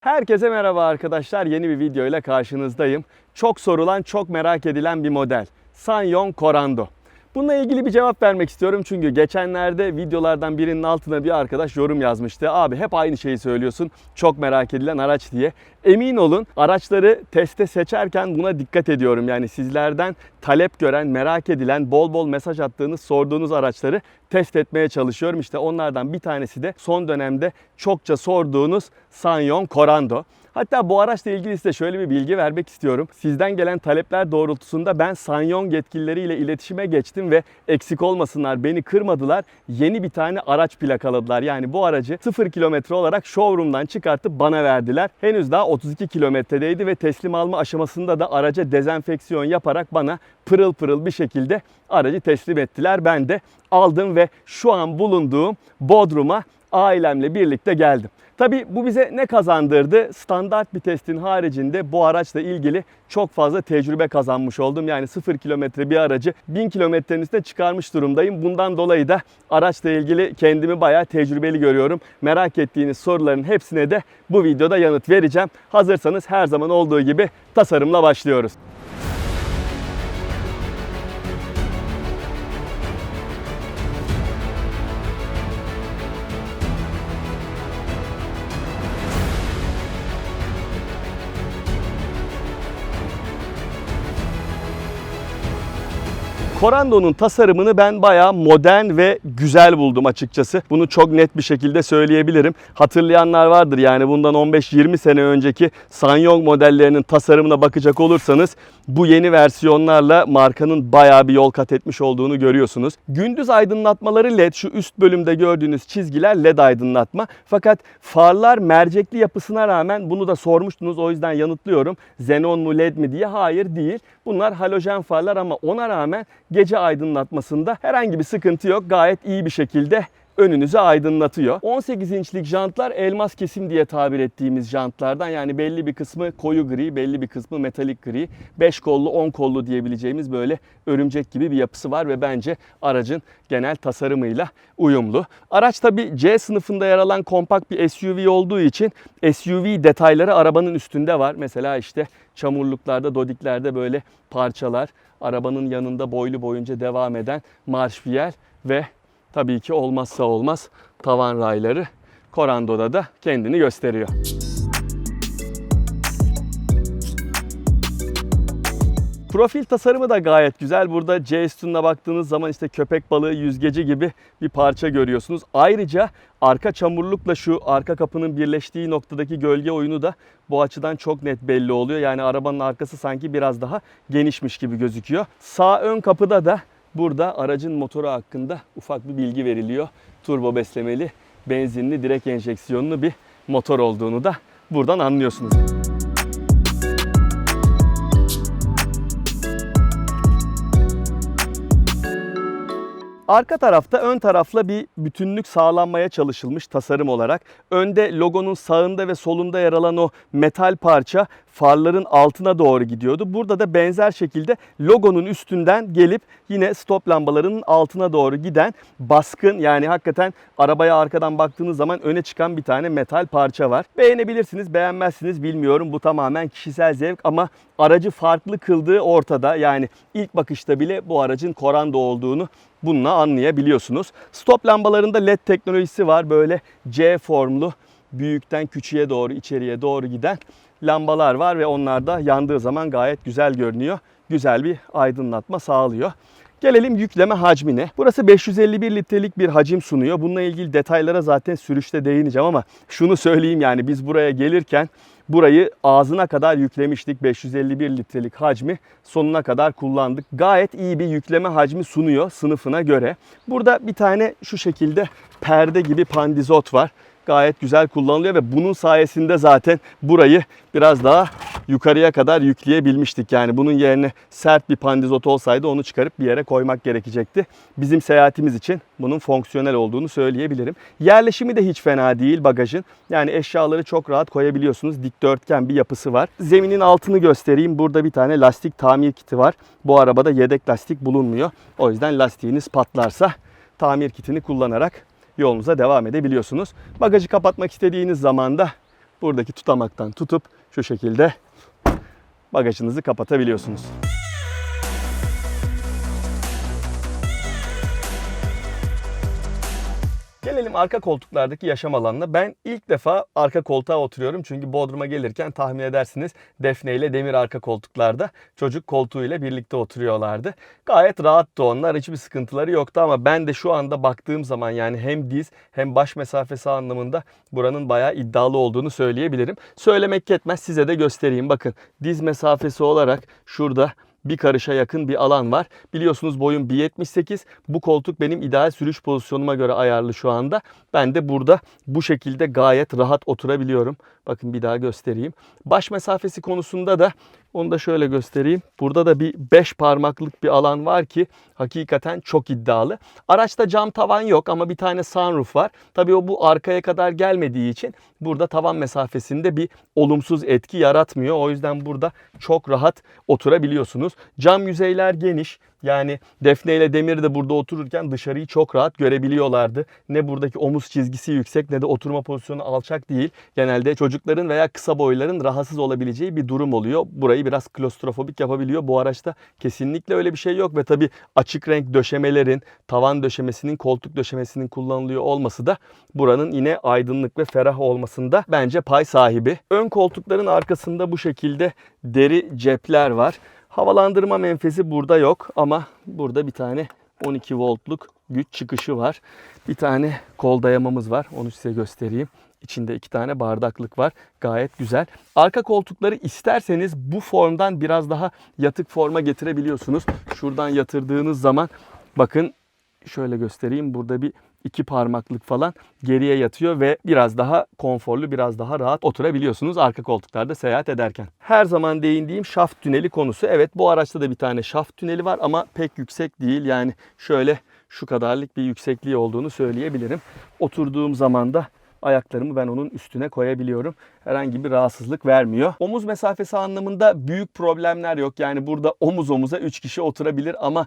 Herkese merhaba arkadaşlar. Yeni bir video ile karşınızdayım. Çok sorulan, çok merak edilen bir model. Sanyon Corando. Bununla ilgili bir cevap vermek istiyorum çünkü geçenlerde videolardan birinin altına bir arkadaş yorum yazmıştı. Abi hep aynı şeyi söylüyorsun. Çok merak edilen araç diye. Emin olun araçları teste seçerken buna dikkat ediyorum. Yani sizlerden talep gören, merak edilen, bol bol mesaj attığınız, sorduğunuz araçları test etmeye çalışıyorum. İşte onlardan bir tanesi de son dönemde çokça sorduğunuz Sanyon Corando. Hatta bu araçla ilgili size şöyle bir bilgi vermek istiyorum. Sizden gelen talepler doğrultusunda ben Sanyon yetkilileriyle iletişime geçtim ve eksik olmasınlar beni kırmadılar. Yeni bir tane araç plakaladılar. Yani bu aracı 0 kilometre olarak showroom'dan çıkartıp bana verdiler. Henüz daha 32 kilometredeydi ve teslim alma aşamasında da araca dezenfeksiyon yaparak bana pırıl pırıl bir şekilde aracı teslim ettiler. Ben de aldım ve şu an bulunduğum Bodrum'a ailemle birlikte geldim. Tabi bu bize ne kazandırdı? Standart bir testin haricinde bu araçla ilgili çok fazla tecrübe kazanmış oldum. Yani 0 kilometre bir aracı 1000 kilometrenin üstüne çıkarmış durumdayım. Bundan dolayı da araçla ilgili kendimi bayağı tecrübeli görüyorum. Merak ettiğiniz soruların hepsine de bu videoda yanıt vereceğim. Hazırsanız her zaman olduğu gibi tasarımla başlıyoruz. Corando'nun tasarımını ben bayağı modern ve güzel buldum açıkçası. Bunu çok net bir şekilde söyleyebilirim. Hatırlayanlar vardır yani bundan 15-20 sene önceki Sanyong modellerinin tasarımına bakacak olursanız bu yeni versiyonlarla markanın bayağı bir yol kat etmiş olduğunu görüyorsunuz. Gündüz aydınlatmaları LED şu üst bölümde gördüğünüz çizgiler LED aydınlatma. Fakat farlar mercekli yapısına rağmen bunu da sormuştunuz o yüzden yanıtlıyorum. Xenon mu LED mi diye hayır değil. Bunlar halojen farlar ama ona rağmen gece aydınlatmasında herhangi bir sıkıntı yok. Gayet iyi bir şekilde önünüzü aydınlatıyor. 18 inçlik jantlar elmas kesim diye tabir ettiğimiz jantlardan yani belli bir kısmı koyu gri, belli bir kısmı metalik gri. 5 kollu, 10 kollu diyebileceğimiz böyle örümcek gibi bir yapısı var ve bence aracın genel tasarımıyla uyumlu. Araç tabi C sınıfında yer alan kompakt bir SUV olduğu için SUV detayları arabanın üstünde var. Mesela işte çamurluklarda, dodiklerde böyle parçalar, arabanın yanında boylu boyunca devam eden marşpiyel ve tabii ki olmazsa olmaz tavan rayları Corando'da da kendini gösteriyor. Profil tasarımı da gayet güzel. Burada C üstüne baktığınız zaman işte köpek balığı yüzgeci gibi bir parça görüyorsunuz. Ayrıca arka çamurlukla şu arka kapının birleştiği noktadaki gölge oyunu da bu açıdan çok net belli oluyor. Yani arabanın arkası sanki biraz daha genişmiş gibi gözüküyor. Sağ ön kapıda da burada aracın motoru hakkında ufak bir bilgi veriliyor. Turbo beslemeli, benzinli, direkt enjeksiyonlu bir motor olduğunu da buradan anlıyorsunuz. Arka tarafta ön tarafla bir bütünlük sağlanmaya çalışılmış tasarım olarak. Önde logonun sağında ve solunda yer alan o metal parça farların altına doğru gidiyordu. Burada da benzer şekilde logonun üstünden gelip yine stop lambalarının altına doğru giden baskın yani hakikaten arabaya arkadan baktığınız zaman öne çıkan bir tane metal parça var. Beğenebilirsiniz, beğenmezsiniz bilmiyorum. Bu tamamen kişisel zevk ama aracı farklı kıldığı ortada. Yani ilk bakışta bile bu aracın Corando olduğunu bununla anlayabiliyorsunuz. Stop lambalarında LED teknolojisi var. Böyle C formlu büyükten küçüğe doğru içeriye doğru giden lambalar var ve onlar da yandığı zaman gayet güzel görünüyor. Güzel bir aydınlatma sağlıyor. Gelelim yükleme hacmine. Burası 551 litrelik bir hacim sunuyor. Bununla ilgili detaylara zaten sürüşte değineceğim ama şunu söyleyeyim yani biz buraya gelirken burayı ağzına kadar yüklemiştik. 551 litrelik hacmi sonuna kadar kullandık. Gayet iyi bir yükleme hacmi sunuyor sınıfına göre. Burada bir tane şu şekilde perde gibi pandizot var gayet güzel kullanılıyor ve bunun sayesinde zaten burayı biraz daha yukarıya kadar yükleyebilmiştik. Yani bunun yerine sert bir pandizot olsaydı onu çıkarıp bir yere koymak gerekecekti. Bizim seyahatimiz için bunun fonksiyonel olduğunu söyleyebilirim. Yerleşimi de hiç fena değil bagajın. Yani eşyaları çok rahat koyabiliyorsunuz. Dikdörtgen bir yapısı var. Zeminin altını göstereyim. Burada bir tane lastik tamir kiti var. Bu arabada yedek lastik bulunmuyor. O yüzden lastiğiniz patlarsa tamir kitini kullanarak yolunuza devam edebiliyorsunuz. Bagajı kapatmak istediğiniz zaman da buradaki tutamaktan tutup şu şekilde bagajınızı kapatabiliyorsunuz. Gelelim arka koltuklardaki yaşam alanına. Ben ilk defa arka koltuğa oturuyorum. Çünkü Bodrum'a gelirken tahmin edersiniz Defne ile Demir arka koltuklarda çocuk koltuğu ile birlikte oturuyorlardı. Gayet rahattı onlar. Hiçbir sıkıntıları yoktu ama ben de şu anda baktığım zaman yani hem diz hem baş mesafesi anlamında buranın bayağı iddialı olduğunu söyleyebilirim. Söylemek yetmez size de göstereyim. Bakın diz mesafesi olarak şurada bir karışa yakın bir alan var. Biliyorsunuz boyum 1.78. Bu koltuk benim ideal sürüş pozisyonuma göre ayarlı şu anda. Ben de burada bu şekilde gayet rahat oturabiliyorum. Bakın bir daha göstereyim. Baş mesafesi konusunda da onu da şöyle göstereyim. Burada da bir 5 parmaklık bir alan var ki hakikaten çok iddialı. Araçta cam tavan yok ama bir tane sunroof var. Tabii o bu arkaya kadar gelmediği için burada tavan mesafesinde bir olumsuz etki yaratmıyor. O yüzden burada çok rahat oturabiliyorsunuz. Cam yüzeyler geniş. Yani Defne ile Demir de burada otururken dışarıyı çok rahat görebiliyorlardı. Ne buradaki omuz çizgisi yüksek ne de oturma pozisyonu alçak değil. Genelde çocukların veya kısa boyların rahatsız olabileceği bir durum oluyor. Burayı biraz klostrofobik yapabiliyor. Bu araçta kesinlikle öyle bir şey yok ve tabii açık renk döşemelerin, tavan döşemesinin, koltuk döşemesinin kullanılıyor olması da buranın yine aydınlık ve ferah olmasında bence pay sahibi. Ön koltukların arkasında bu şekilde deri cepler var. Havalandırma menfezi burada yok ama burada bir tane 12 voltluk güç çıkışı var. Bir tane kol dayamamız var. Onu size göstereyim. İçinde iki tane bardaklık var. Gayet güzel. Arka koltukları isterseniz bu formdan biraz daha yatık forma getirebiliyorsunuz. Şuradan yatırdığınız zaman bakın şöyle göstereyim. Burada bir iki parmaklık falan geriye yatıyor ve biraz daha konforlu, biraz daha rahat oturabiliyorsunuz arka koltuklarda seyahat ederken. Her zaman değindiğim şaft tüneli konusu. Evet bu araçta da bir tane şaft tüneli var ama pek yüksek değil. Yani şöyle şu kadarlık bir yüksekliği olduğunu söyleyebilirim. Oturduğum zaman da ayaklarımı ben onun üstüne koyabiliyorum. Herhangi bir rahatsızlık vermiyor. Omuz mesafesi anlamında büyük problemler yok. Yani burada omuz omuza 3 kişi oturabilir ama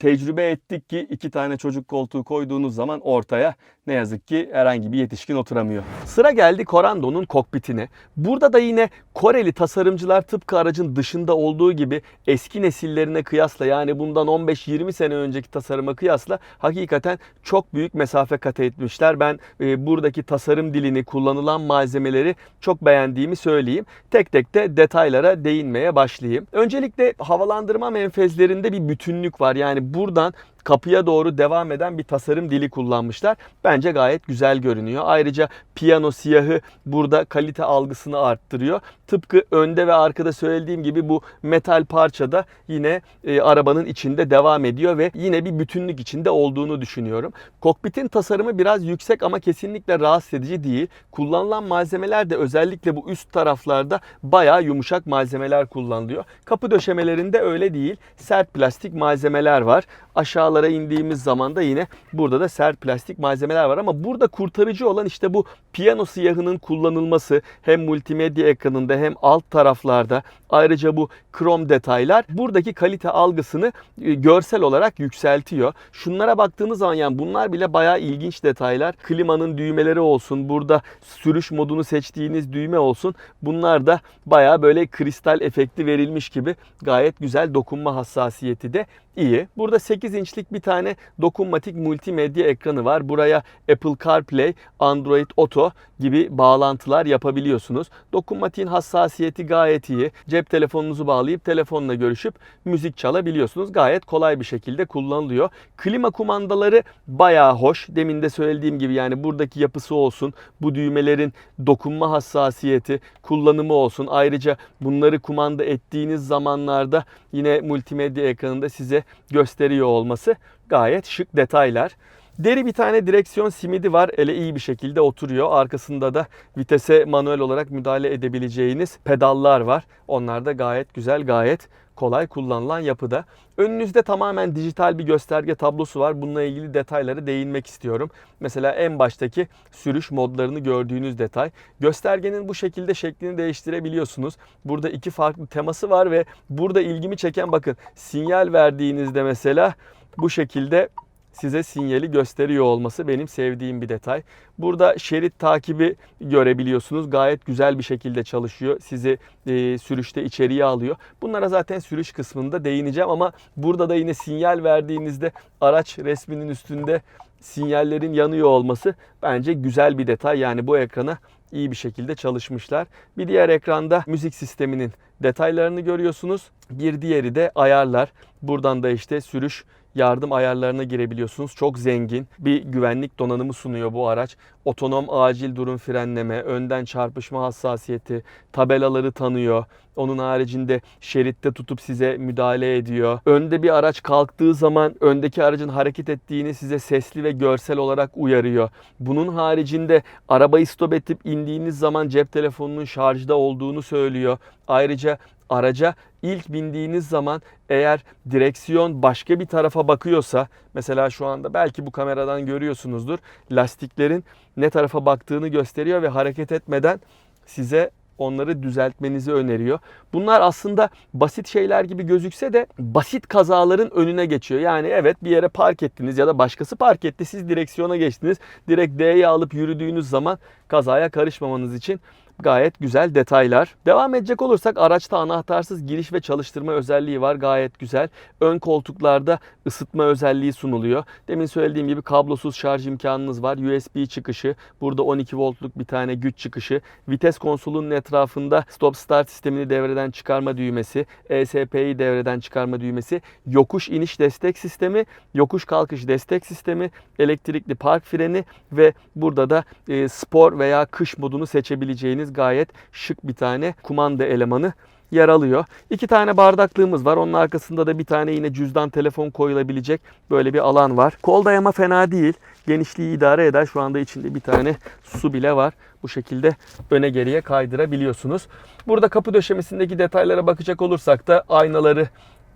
tecrübe ettik ki iki tane çocuk koltuğu koyduğunuz zaman ortaya ne yazık ki herhangi bir yetişkin oturamıyor. Sıra geldi Corando'nun kokpitine. Burada da yine Koreli tasarımcılar tıpkı aracın dışında olduğu gibi eski nesillerine kıyasla yani bundan 15-20 sene önceki tasarıma kıyasla hakikaten çok büyük mesafe kat etmişler. Ben e, buradaki tasarım dilini, kullanılan malzemeleri çok beğendiğimi söyleyeyim. Tek tek de detaylara değinmeye başlayayım. Öncelikle havalandırma menfezlerinde bir bütünlük var. Yani buradan kapıya doğru devam eden bir tasarım dili kullanmışlar. Bence gayet güzel görünüyor. Ayrıca piyano siyahı burada kalite algısını arttırıyor. Tıpkı önde ve arkada söylediğim gibi bu metal parça da yine e, arabanın içinde devam ediyor ve yine bir bütünlük içinde olduğunu düşünüyorum. Kokpitin tasarımı biraz yüksek ama kesinlikle rahatsız edici değil. Kullanılan malzemeler de özellikle bu üst taraflarda bayağı yumuşak malzemeler kullanılıyor. Kapı döşemelerinde öyle değil. Sert plastik malzemeler var. Aşağılara indiğimiz zaman da yine burada da sert plastik malzemeler var ama burada kurtarıcı olan işte bu piyano siyahının kullanılması hem multimedya ekranında hem alt taraflarda ayrıca bu krom detaylar buradaki kalite algısını e, görsel olarak yükseltiyor. Şunlara baktığınız zaman yani bunlar bile bayağı ilginç detaylar. Klimanın düğmeleri olsun, burada sürüş modunu seçtiğiniz düğme olsun. Bunlar da bayağı böyle kristal efekti verilmiş gibi gayet güzel dokunma hassasiyeti de iyi. Burada 8 inçlik bir tane dokunmatik multimedya ekranı var. Buraya Apple CarPlay, Android Auto gibi bağlantılar yapabiliyorsunuz. Dokunmatiğin hassasiyeti gayet iyi. Cep telefonunuzu bağlayıp telefonla görüşüp müzik çalabiliyorsunuz. Gayet kolay bir şekilde kullanılıyor. Klima kumandaları bayağı hoş. Demin de söylediğim gibi yani buradaki yapısı olsun, bu düğmelerin dokunma hassasiyeti, kullanımı olsun. Ayrıca bunları kumanda ettiğiniz zamanlarda yine multimedya ekranında size gösteriyor olması gayet şık detaylar. Deri bir tane direksiyon simidi var. Ele iyi bir şekilde oturuyor. Arkasında da vitese manuel olarak müdahale edebileceğiniz pedallar var. Onlar da gayet güzel, gayet kolay kullanılan yapıda. Önünüzde tamamen dijital bir gösterge tablosu var. Bununla ilgili detaylara değinmek istiyorum. Mesela en baştaki sürüş modlarını gördüğünüz detay. Göstergenin bu şekilde şeklini değiştirebiliyorsunuz. Burada iki farklı teması var ve burada ilgimi çeken bakın sinyal verdiğinizde mesela bu şekilde size sinyali gösteriyor olması benim sevdiğim bir detay. Burada şerit takibi görebiliyorsunuz. Gayet güzel bir şekilde çalışıyor. Sizi e, sürüşte içeriye alıyor. Bunlara zaten sürüş kısmında değineceğim ama burada da yine sinyal verdiğinizde araç resminin üstünde sinyallerin yanıyor olması bence güzel bir detay. Yani bu ekrana iyi bir şekilde çalışmışlar. Bir diğer ekranda müzik sisteminin detaylarını görüyorsunuz. Bir diğeri de ayarlar. Buradan da işte sürüş yardım ayarlarına girebiliyorsunuz. Çok zengin bir güvenlik donanımı sunuyor bu araç. Otonom acil durum frenleme, önden çarpışma hassasiyeti, tabelaları tanıyor. Onun haricinde şeritte tutup size müdahale ediyor. Önde bir araç kalktığı zaman öndeki aracın hareket ettiğini size sesli ve görsel olarak uyarıyor. Bunun haricinde arabayı stop edip indiğiniz zaman cep telefonunun şarjda olduğunu söylüyor. Ayrıca araca ilk bindiğiniz zaman eğer direksiyon başka bir tarafa bakıyorsa mesela şu anda belki bu kameradan görüyorsunuzdur lastiklerin ne tarafa baktığını gösteriyor ve hareket etmeden size onları düzeltmenizi öneriyor. Bunlar aslında basit şeyler gibi gözükse de basit kazaların önüne geçiyor. Yani evet bir yere park ettiniz ya da başkası park etti siz direksiyona geçtiniz. Direkt D'ye alıp yürüdüğünüz zaman kazaya karışmamanız için Gayet güzel detaylar. Devam edecek olursak araçta anahtarsız giriş ve çalıştırma özelliği var. Gayet güzel. Ön koltuklarda ısıtma özelliği sunuluyor. Demin söylediğim gibi kablosuz şarj imkanınız var. USB çıkışı. Burada 12 voltluk bir tane güç çıkışı. Vites konsolunun etrafında stop start sistemini devreden çıkarma düğmesi. ESP'yi devreden çıkarma düğmesi. Yokuş iniş destek sistemi. Yokuş kalkış destek sistemi. Elektrikli park freni ve burada da e, spor veya kış modunu seçebileceğiniz gayet şık bir tane kumanda elemanı yer alıyor. İki tane bardaklığımız var. Onun arkasında da bir tane yine cüzdan telefon koyulabilecek böyle bir alan var. Kol dayama fena değil. Genişliği idare eder. Şu anda içinde bir tane su bile var. Bu şekilde öne geriye kaydırabiliyorsunuz. Burada kapı döşemesindeki detaylara bakacak olursak da aynaları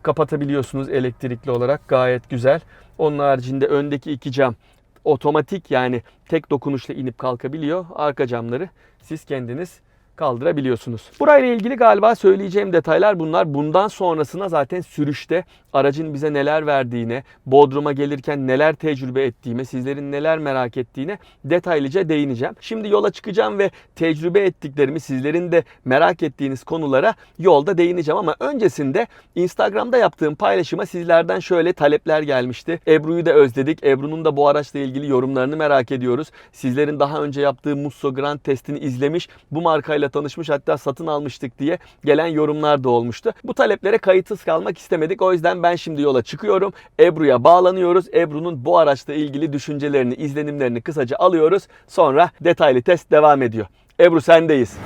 kapatabiliyorsunuz elektrikli olarak. Gayet güzel. Onun haricinde öndeki iki cam otomatik yani tek dokunuşla inip kalkabiliyor. Arka camları siz kendiniz kaldırabiliyorsunuz. Burayla ilgili galiba söyleyeceğim detaylar bunlar. Bundan sonrasına zaten sürüşte aracın bize neler verdiğine, Bodrum'a gelirken neler tecrübe ettiğime, sizlerin neler merak ettiğine detaylıca değineceğim. Şimdi yola çıkacağım ve tecrübe ettiklerimi sizlerin de merak ettiğiniz konulara yolda değineceğim ama öncesinde Instagram'da yaptığım paylaşıma sizlerden şöyle talepler gelmişti. Ebru'yu da özledik. Ebru'nun da bu araçla ilgili yorumlarını merak ediyoruz. Sizlerin daha önce yaptığı Musso Grand testini izlemiş, bu markayla tanışmış hatta satın almıştık diye gelen yorumlar da olmuştu. Bu taleplere kayıtsız kalmak istemedik. O yüzden ben şimdi yola çıkıyorum. Ebru'ya bağlanıyoruz. Ebru'nun bu araçla ilgili düşüncelerini, izlenimlerini kısaca alıyoruz. Sonra detaylı test devam ediyor. Ebru sendeyiz.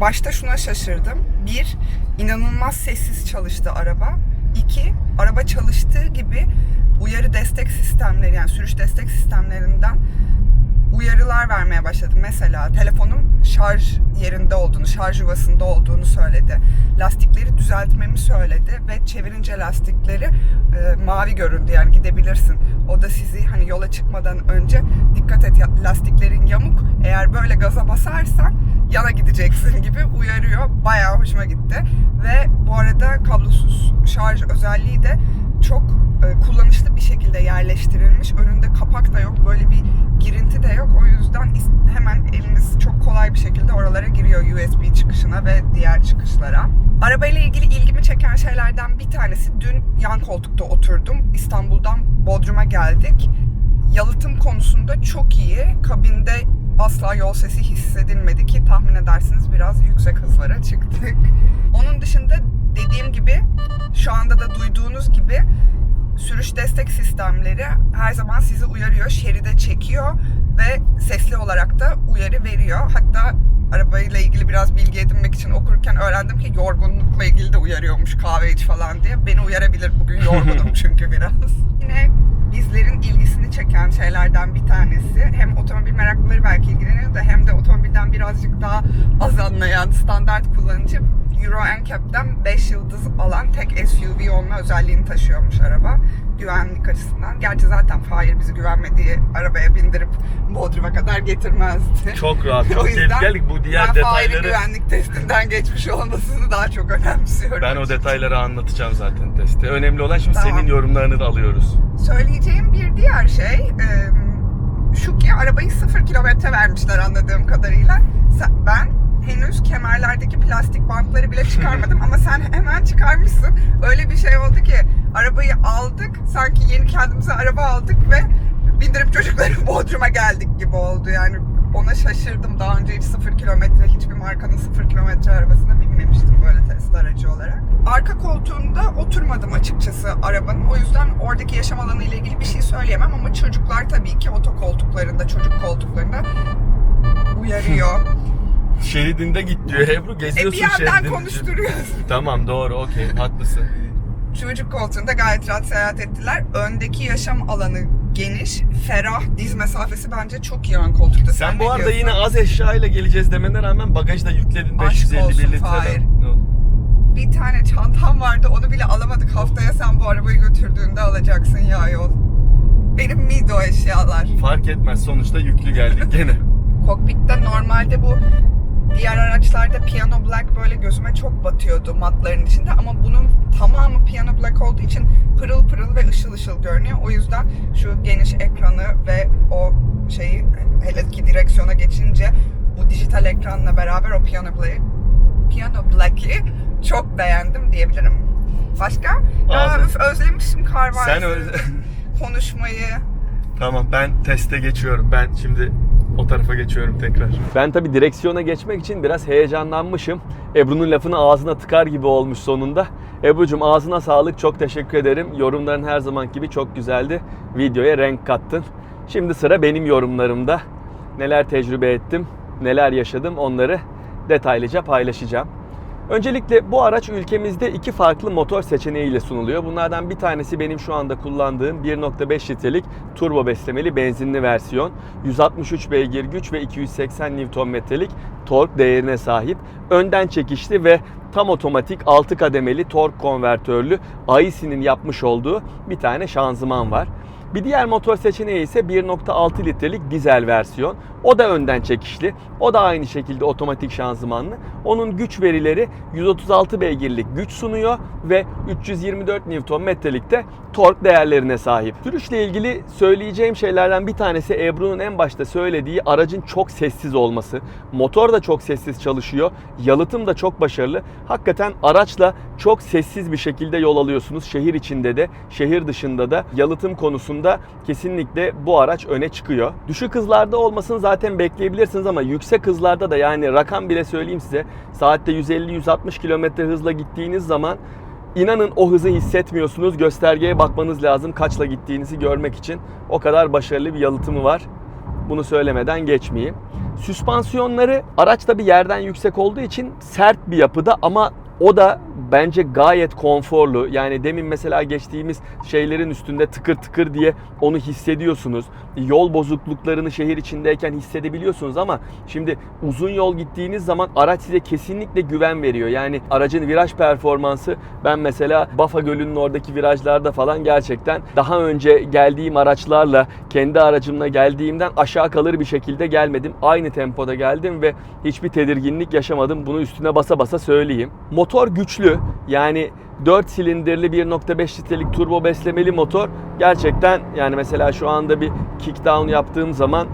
Başta şuna şaşırdım. Bir, inanılmaz sessiz çalıştı araba. İki, araba çalıştığı gibi uyarı destek sistemleri yani sürüş destek sistemlerinden uyarılar vermeye başladı. Mesela telefonum şarj yerinde olduğunu, şarj yuvasında olduğunu söyledi. Lastikleri düzeltmemi söyledi ve çevirince lastikleri e, mavi göründü yani gidebilirsin. O da sizi hani yola çıkmadan önce dikkat et lastiklerin yamuk. Eğer böyle gaza basarsan yana gideceksin gibi uyarıyor. Bayağı hoşuma gitti. Ve bu arada kablosuz şarj özelliği de çok e, kullanışlı bir şekilde yerleştirilmiş. Önünde kapak da yok. Böyle bir girinti de yok. O yüzden hemen eliniz çok kolay bir şekilde oralara giriyor USB çıkışına ve diğer çıkışlara. Arabayla ilgili ilgimi çeken şeylerden bir tanesi dün yan koltukta oturdum. İstanbul'dan Bodrum'a geldik. Yalıtım konusunda çok iyi. Kabinde asla yol sesi hissedilmedi ki tahmin edersiniz biraz yüksek hızlara çıktık. Onun dışında dediğim gibi şu anda da duyduğunuz gibi sürüş destek sistemleri her zaman sizi uyarıyor, şeride çekiyor ve sesli olarak da uyarı veriyor. Hatta arabayla ilgili biraz bilgi edinmek için okurken öğrendim ki yorgunlukla ilgili de uyarıyormuş kahve iç falan diye. Beni uyarabilir bugün yorgunum çünkü biraz. Yine bizlerin ilgisini çeken şeylerden bir tanesi hem otomobil meraklıları belki ilgileniyor da hem de otomobilden birazcık daha az anlayan standart kullanıcı Euro NCAP'ten 5 yıldız alan tek SUV olma özelliğini taşıyormuş araba. Güvenlik açısından. Gerçi zaten Fahir bizi güvenmediği arabaya bindirip Bodrum'a kadar getirmezdi. Çok rahat, çok geldik. Bu diğer ben detayları güvenlik testinden geçmiş olmasını daha çok önemsiyorum. ben o detayları anlatacağım zaten testte. Önemli olan şimdi Tamam. senin yorumlarını da alıyoruz. Söyleyeceğim bir diğer şey şu ki arabayı sıfır kilometre vermişler anladığım kadarıyla. Ben henüz kemerlerdeki plastik bantları bile çıkarmadım ama sen hemen çıkarmışsın. Öyle bir şey oldu ki arabayı aldık sanki yeni kendimize araba aldık ve bindirip çocukları Bodrum'a geldik gibi oldu yani. Ona şaşırdım. Daha önce hiç sıfır kilometre, hiçbir markanın sıfır kilometre arabasına binmemiştim böyle test aracı olarak. Arka koltuğunda oturmadım açıkçası arabanın. O yüzden oradaki yaşam alanı ile ilgili bir şey söyleyemem ama çocuklar tabii ki otokoltuklarında, çocuk koltuklarında uyarıyor. Şeridinde git diyor Ebru. e Geziyorsun bir yandan şeridin konuşturuyorsun. Tamam doğru okey haklısın. Çocuk koltuğunda gayet rahat seyahat ettiler. Öndeki yaşam alanı geniş, ferah, diz mesafesi bence çok iyi ön koltukta. Sen bu ne arada diyorsun? yine az eşya ile geleceğiz demene rağmen bagajda yükledin Aşk 551 olsun litre. Fahir. Ne oldu? Bir tane çantam vardı onu bile alamadık. Haftaya sen bu arabayı götürdüğünde alacaksın ya yol. Benim miydi o eşyalar? Fark etmez sonuçta yüklü geldik gene. Kokpitte normalde bu diğer araçlarda piano black böyle gözüme çok batıyordu matların içinde ama bunun tamamı piano black olduğu için pırıl pırıl ve ışıl ışıl görünüyor. O yüzden şu geniş ekranı ve o şeyi hele ki direksiyona geçince bu dijital ekranla beraber o piano black piano black'i çok beğendim diyebilirim. Başka? Ya, üf, özlemişim kar Sen öyle... konuşmayı. Tamam ben teste geçiyorum. Ben şimdi o tarafa geçiyorum tekrar. Ben tabi direksiyona geçmek için biraz heyecanlanmışım. Ebru'nun lafını ağzına tıkar gibi olmuş sonunda. Ebru'cum ağzına sağlık çok teşekkür ederim. Yorumların her zaman gibi çok güzeldi. Videoya renk kattın. Şimdi sıra benim yorumlarımda. Neler tecrübe ettim, neler yaşadım onları detaylıca paylaşacağım. Öncelikle bu araç ülkemizde iki farklı motor seçeneğiyle sunuluyor. Bunlardan bir tanesi benim şu anda kullandığım 1.5 litrelik turbo beslemeli benzinli versiyon. 163 beygir güç ve 280 Nm'lik tork değerine sahip. Önden çekişli ve tam otomatik 6 kademeli tork konvertörlü AISI'nin yapmış olduğu bir tane şanzıman var. Bir diğer motor seçeneği ise 1.6 litrelik dizel versiyon. O da önden çekişli. O da aynı şekilde otomatik şanzımanlı. Onun güç verileri 136 beygirlik güç sunuyor ve 324 Nm'lik de tork değerlerine sahip. Sürüşle ilgili söyleyeceğim şeylerden bir tanesi Ebru'nun en başta söylediği aracın çok sessiz olması. Motor da çok sessiz çalışıyor. Yalıtım da çok başarılı. Hakikaten araçla çok sessiz bir şekilde yol alıyorsunuz. Şehir içinde de, şehir dışında da yalıtım konusunda kesinlikle bu araç öne çıkıyor. Düşük hızlarda olmasını zaten bekleyebilirsiniz ama yüksek hızlarda da yani rakam bile söyleyeyim size saatte 150-160 km hızla gittiğiniz zaman İnanın o hızı hissetmiyorsunuz. Göstergeye bakmanız lazım kaçla gittiğinizi görmek için. O kadar başarılı bir yalıtımı var. Bunu söylemeden geçmeyeyim. Süspansiyonları araç tabi yerden yüksek olduğu için sert bir yapıda ama o da bence gayet konforlu. Yani demin mesela geçtiğimiz şeylerin üstünde tıkır tıkır diye onu hissediyorsunuz. Yol bozukluklarını şehir içindeyken hissedebiliyorsunuz ama şimdi uzun yol gittiğiniz zaman araç size kesinlikle güven veriyor. Yani aracın viraj performansı ben mesela Bafa Gölü'nün oradaki virajlarda falan gerçekten daha önce geldiğim araçlarla kendi aracımla geldiğimden aşağı kalır bir şekilde gelmedim. Aynı tempoda geldim ve hiçbir tedirginlik yaşamadım. Bunu üstüne basa basa söyleyeyim. Motor güçlü. Yani 4 silindirli 1.5 litrelik turbo beslemeli motor gerçekten yani mesela şu anda bir kick down yaptığım zaman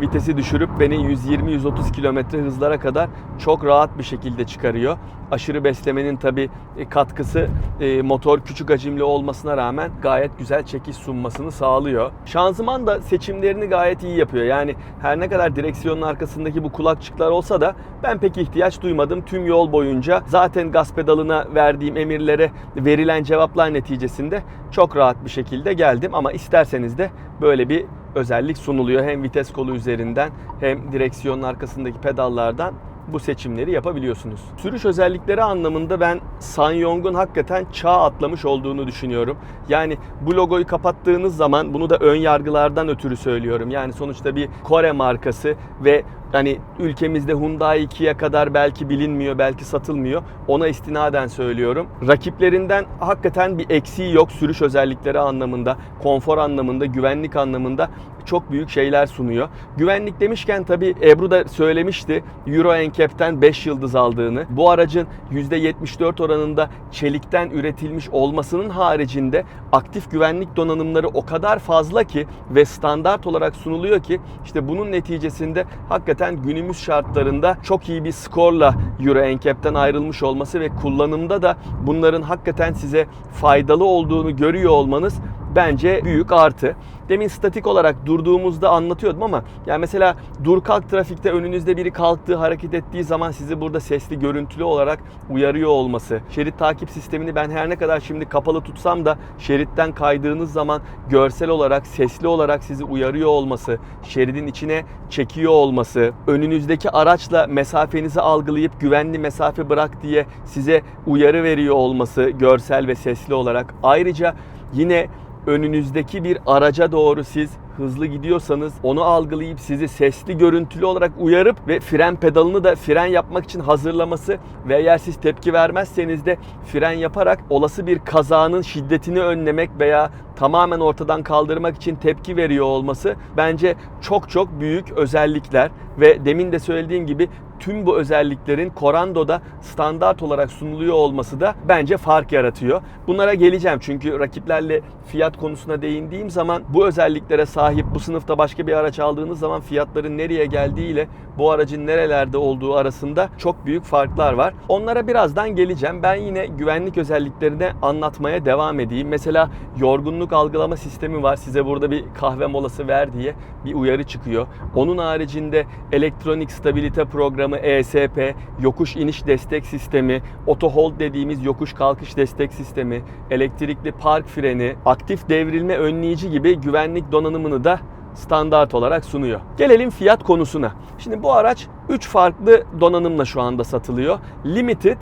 vitesi düşürüp beni 120-130 km hızlara kadar çok rahat bir şekilde çıkarıyor. Aşırı beslemenin tabi katkısı e, motor küçük hacimli olmasına rağmen gayet güzel çekiş sunmasını sağlıyor. Şanzıman da seçimlerini gayet iyi yapıyor. Yani her ne kadar direksiyonun arkasındaki bu kulakçıklar olsa da ben pek ihtiyaç duymadım. Tüm yol boyunca zaten gaz pedalına verdiğim emirlere verilen cevaplar neticesinde çok rahat bir şekilde geldim. Ama isterseniz de böyle bir özellik sunuluyor. Hem vites kolu üzerinden hem direksiyonun arkasındaki pedallardan bu seçimleri yapabiliyorsunuz. Sürüş özellikleri anlamında ben Sanyong'un hakikaten çağ atlamış olduğunu düşünüyorum. Yani bu logoyu kapattığınız zaman bunu da ön yargılardan ötürü söylüyorum. Yani sonuçta bir Kore markası ve hani ülkemizde Hyundai 2'ye kadar belki bilinmiyor, belki satılmıyor. Ona istinaden söylüyorum. Rakiplerinden hakikaten bir eksiği yok sürüş özellikleri anlamında, konfor anlamında, güvenlik anlamında çok büyük şeyler sunuyor. Güvenlik demişken tabii Ebru da söylemişti Euro NCAP'ten 5 yıldız aldığını. Bu aracın %74 oranında çelikten üretilmiş olmasının haricinde aktif güvenlik donanımları o kadar fazla ki ve standart olarak sunuluyor ki işte bunun neticesinde hakikaten günümüz şartlarında çok iyi bir skorla Euro NCAP'ten ayrılmış olması ve kullanımda da bunların hakikaten size faydalı olduğunu görüyor olmanız bence büyük artı. Demin statik olarak durduğumuzda anlatıyordum ama yani mesela dur kalk trafikte önünüzde biri kalktığı hareket ettiği zaman sizi burada sesli görüntülü olarak uyarıyor olması. Şerit takip sistemini ben her ne kadar şimdi kapalı tutsam da şeritten kaydığınız zaman görsel olarak sesli olarak sizi uyarıyor olması, şeridin içine çekiyor olması, önünüzdeki araçla mesafenizi algılayıp güvenli mesafe bırak diye size uyarı veriyor olması görsel ve sesli olarak. Ayrıca yine önünüzdeki bir araca doğru siz hızlı gidiyorsanız onu algılayıp sizi sesli görüntülü olarak uyarıp ve fren pedalını da fren yapmak için hazırlaması ve eğer siz tepki vermezseniz de fren yaparak olası bir kazanın şiddetini önlemek veya tamamen ortadan kaldırmak için tepki veriyor olması bence çok çok büyük özellikler. Ve demin de söylediğim gibi tüm bu özelliklerin Corando'da standart olarak sunuluyor olması da bence fark yaratıyor. Bunlara geleceğim çünkü rakiplerle fiyat konusuna değindiğim zaman bu özelliklere sahip bu sınıfta başka bir araç aldığınız zaman fiyatların nereye geldiğiyle bu aracın nerelerde olduğu arasında çok büyük farklar var. Onlara birazdan geleceğim. Ben yine güvenlik özelliklerini anlatmaya devam edeyim. Mesela yorgunluk algılama sistemi var. Size burada bir kahve molası ver diye bir uyarı çıkıyor. Onun haricinde elektronik stabilite programı ESP, yokuş iniş destek sistemi, auto hold dediğimiz yokuş kalkış destek sistemi, elektrikli park freni, aktif devrilme önleyici gibi güvenlik donanımını da standart olarak sunuyor. Gelelim fiyat konusuna. Şimdi bu araç 3 farklı donanımla şu anda satılıyor. Limited,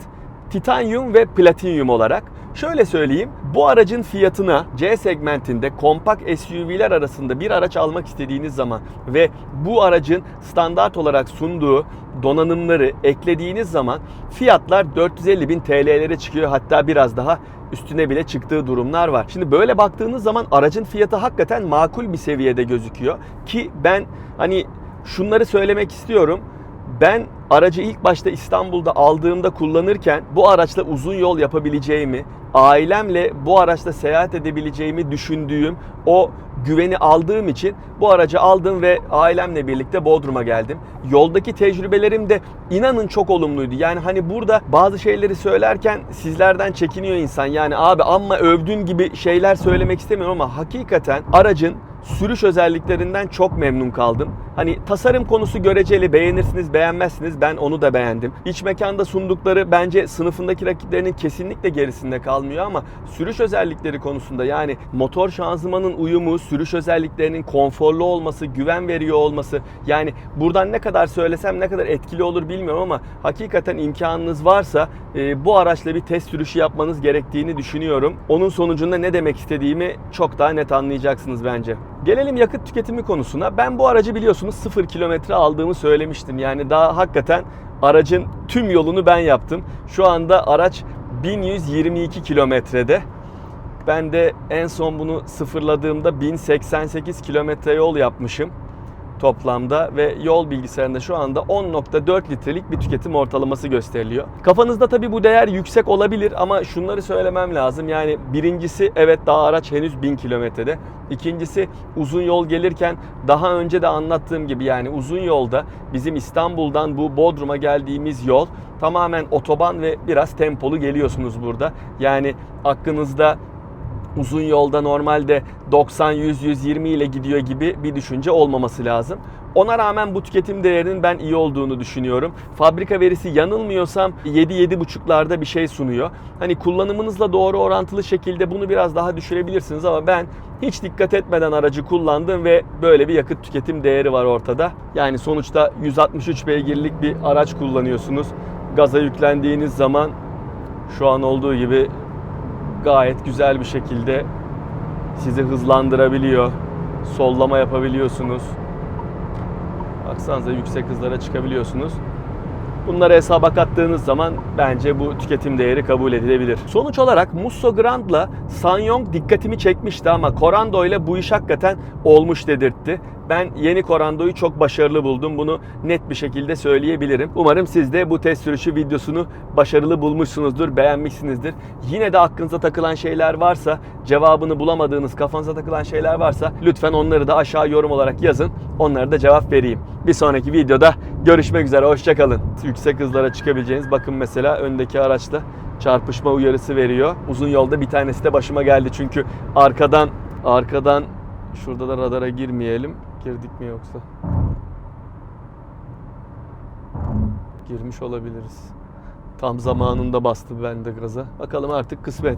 Titanium ve Platinum olarak. Şöyle söyleyeyim, bu aracın fiyatına C segmentinde kompakt SUV'ler arasında bir araç almak istediğiniz zaman ve bu aracın standart olarak sunduğu donanımları eklediğiniz zaman fiyatlar 450 bin TL'lere çıkıyor hatta biraz daha üstüne bile çıktığı durumlar var. Şimdi böyle baktığınız zaman aracın fiyatı hakikaten makul bir seviyede gözüküyor ki ben hani şunları söylemek istiyorum. Ben aracı ilk başta İstanbul'da aldığımda kullanırken bu araçla uzun yol yapabileceğimi, ailemle bu araçla seyahat edebileceğimi düşündüğüm o güveni aldığım için bu aracı aldım ve ailemle birlikte Bodrum'a geldim. Yoldaki tecrübelerim de inanın çok olumluydu. Yani hani burada bazı şeyleri söylerken sizlerden çekiniyor insan. Yani abi amma övdüğün gibi şeyler söylemek istemiyorum ama hakikaten aracın sürüş özelliklerinden çok memnun kaldım. Hani tasarım konusu göreceli beğenirsiniz beğenmezsiniz ben onu da beğendim. İç mekanda sundukları bence sınıfındaki rakiplerinin kesinlikle gerisinde kalmıyor ama sürüş özellikleri konusunda yani motor şanzımanın uyumu, sürüş özelliklerinin konforlu olması, güven veriyor olması yani buradan ne kadar söylesem ne kadar etkili olur bilmiyorum ama hakikaten imkanınız varsa e, bu araçla bir test sürüşü yapmanız gerektiğini düşünüyorum. Onun sonucunda ne demek istediğimi çok daha net anlayacaksınız bence. Gelelim yakıt tüketimi konusuna. Ben bu aracı biliyorsunuz 0 kilometre aldığımı söylemiştim. Yani daha hakikaten aracın tüm yolunu ben yaptım. Şu anda araç 1122 kilometrede. Ben de en son bunu sıfırladığımda 1088 kilometre yol yapmışım toplamda ve yol bilgisayarında şu anda 10.4 litrelik bir tüketim ortalaması gösteriliyor. Kafanızda tabi bu değer yüksek olabilir ama şunları söylemem lazım. Yani birincisi evet daha araç henüz 1000 kilometrede. İkincisi uzun yol gelirken daha önce de anlattığım gibi yani uzun yolda bizim İstanbul'dan bu Bodrum'a geldiğimiz yol tamamen otoban ve biraz tempolu geliyorsunuz burada. Yani aklınızda uzun yolda normalde 90 100 120 ile gidiyor gibi bir düşünce olmaması lazım. Ona rağmen bu tüketim değerinin ben iyi olduğunu düşünüyorum. Fabrika verisi yanılmıyorsam 7-7,5'larda bir şey sunuyor. Hani kullanımınızla doğru orantılı şekilde bunu biraz daha düşürebilirsiniz ama ben hiç dikkat etmeden aracı kullandım ve böyle bir yakıt tüketim değeri var ortada. Yani sonuçta 163 beygirlik bir araç kullanıyorsunuz. Gaza yüklendiğiniz zaman şu an olduğu gibi gayet güzel bir şekilde sizi hızlandırabiliyor. Sollama yapabiliyorsunuz. Baksanıza yüksek hızlara çıkabiliyorsunuz. Bunları hesaba kattığınız zaman bence bu tüketim değeri kabul edilebilir. Sonuç olarak Musso Grand'la Sanyong dikkatimi çekmişti ama Corando ile bu iş hakikaten olmuş dedirtti. Ben yeni Corando'yu çok başarılı buldum. Bunu net bir şekilde söyleyebilirim. Umarım siz de bu test sürüşü videosunu başarılı bulmuşsunuzdur, beğenmişsinizdir. Yine de aklınıza takılan şeyler varsa, cevabını bulamadığınız, kafanıza takılan şeyler varsa lütfen onları da aşağı yorum olarak yazın. Onlara da cevap vereyim. Bir sonraki videoda görüşmek üzere. Hoşçakalın. Yüksek hızlara çıkabileceğiniz bakın mesela öndeki araçta çarpışma uyarısı veriyor. Uzun yolda bir tanesi de başıma geldi çünkü arkadan arkadan şurada da radara girmeyelim. Girdik mi yoksa? Girmiş olabiliriz. Tam zamanında bastı ben de gaza. Bakalım artık kısmet.